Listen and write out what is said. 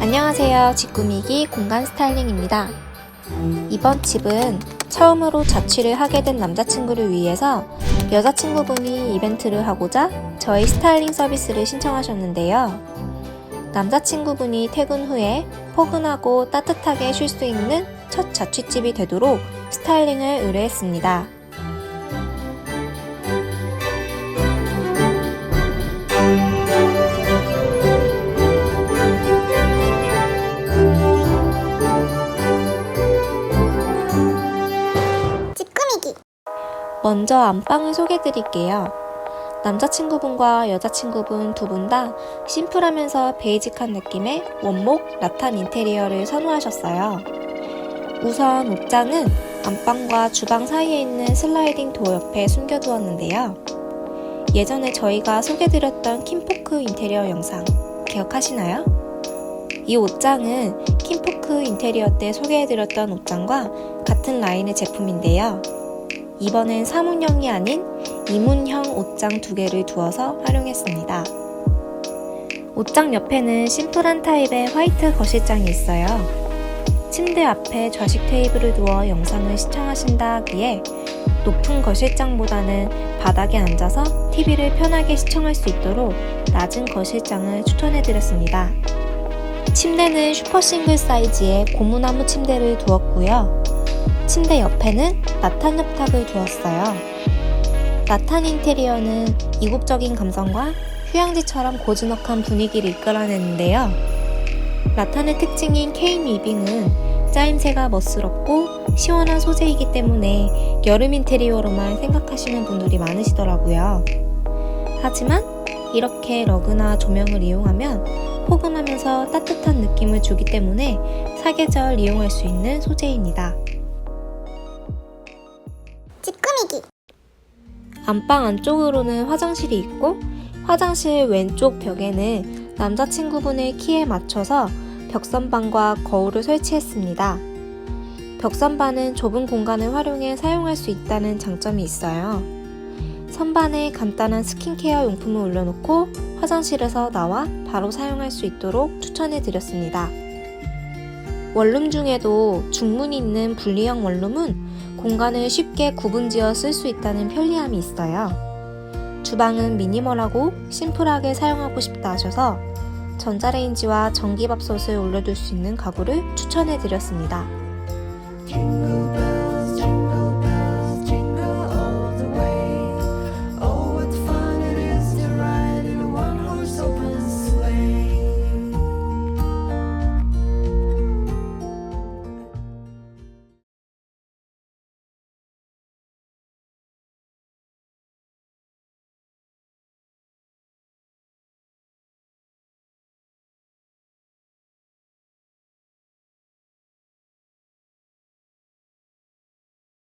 안녕하세요. 직구미기 공간 스타일링입니다. 이번 집은 처음으로 자취를 하게 된 남자친구를 위해서 여자친구분이 이벤트를 하고자 저희 스타일링 서비스를 신청하셨는데요. 남자친구분이 퇴근 후에 포근하고 따뜻하게 쉴 수 있는 첫 자취집이 되도록 스타일링을 의뢰했습니다. 먼저 안방을 소개해 드릴게요. 남자친구분과 여자친구분 두 분 다 심플하면서 베이직한 느낌의 원목 라탄 인테리어를 선호하셨어요. 우선 옷장은 안방과 주방 사이에 있는 슬라이딩 도어 옆에 숨겨두었는데요. 예전에 저희가 소개드렸던 킴포크 인테리어 영상 기억하시나요? 이 옷장은 킴포크 인테리어 때 소개해드렸던 옷장과 같은 라인의 제품인데요. 이번엔 사문형이 아닌 이문형 옷장 두 개를 두어서 활용했습니다. 옷장 옆에는 심플한 타입의 화이트 거실장이 있어요. 침대 앞에 좌식 테이블을 두어 영상을 시청하신다 하기에 높은 거실장보다는 바닥에 앉아서 TV를 편하게 시청할 수 있도록 낮은 거실장을 추천해드렸습니다. 침대는 슈퍼 싱글 사이즈의 고무나무 침대를 두었고요. 침대 옆에는 라탄 협탁을 두었어요. 라탄 인테리어는 이국적인 감성과 휴양지처럼 고즈넉한 분위기를 이끌어내는데요. 라탄의 특징인 케인 위빙은 짜임새가 멋스럽고 시원한 소재이기 때문에 여름 인테리어로만 생각하시는 분들이 많으시더라고요. 하지만 이렇게 러그나 조명을 이용하면 포근하면서 따뜻한 느낌을 주기 때문에 사계절 이용할 수 있는 소재입니다. 안방 안쪽으로는 화장실이 있고 화장실 왼쪽 벽에는 남자친구분의 키에 맞춰서 벽선반과 거울을 설치했습니다. 벽선반은 좁은 공간을 활용해 사용할 수 있다는 장점이 있어요. 선반에 간단한 스킨케어 용품을 올려놓고 화장실에서 나와 바로 사용할 수 있도록 추천해 드렸습니다. 원룸 중에도 중문이 있는 분리형 원룸은 공간을 쉽게 구분지어 쓸 수 있다는 편리함이 있어요. 주방은 미니멀하고 심플하게 사용하고 싶다 하셔서 전자레인지와 전기밥솥을 올려둘 수 있는 가구를 추천해 드렸습니다.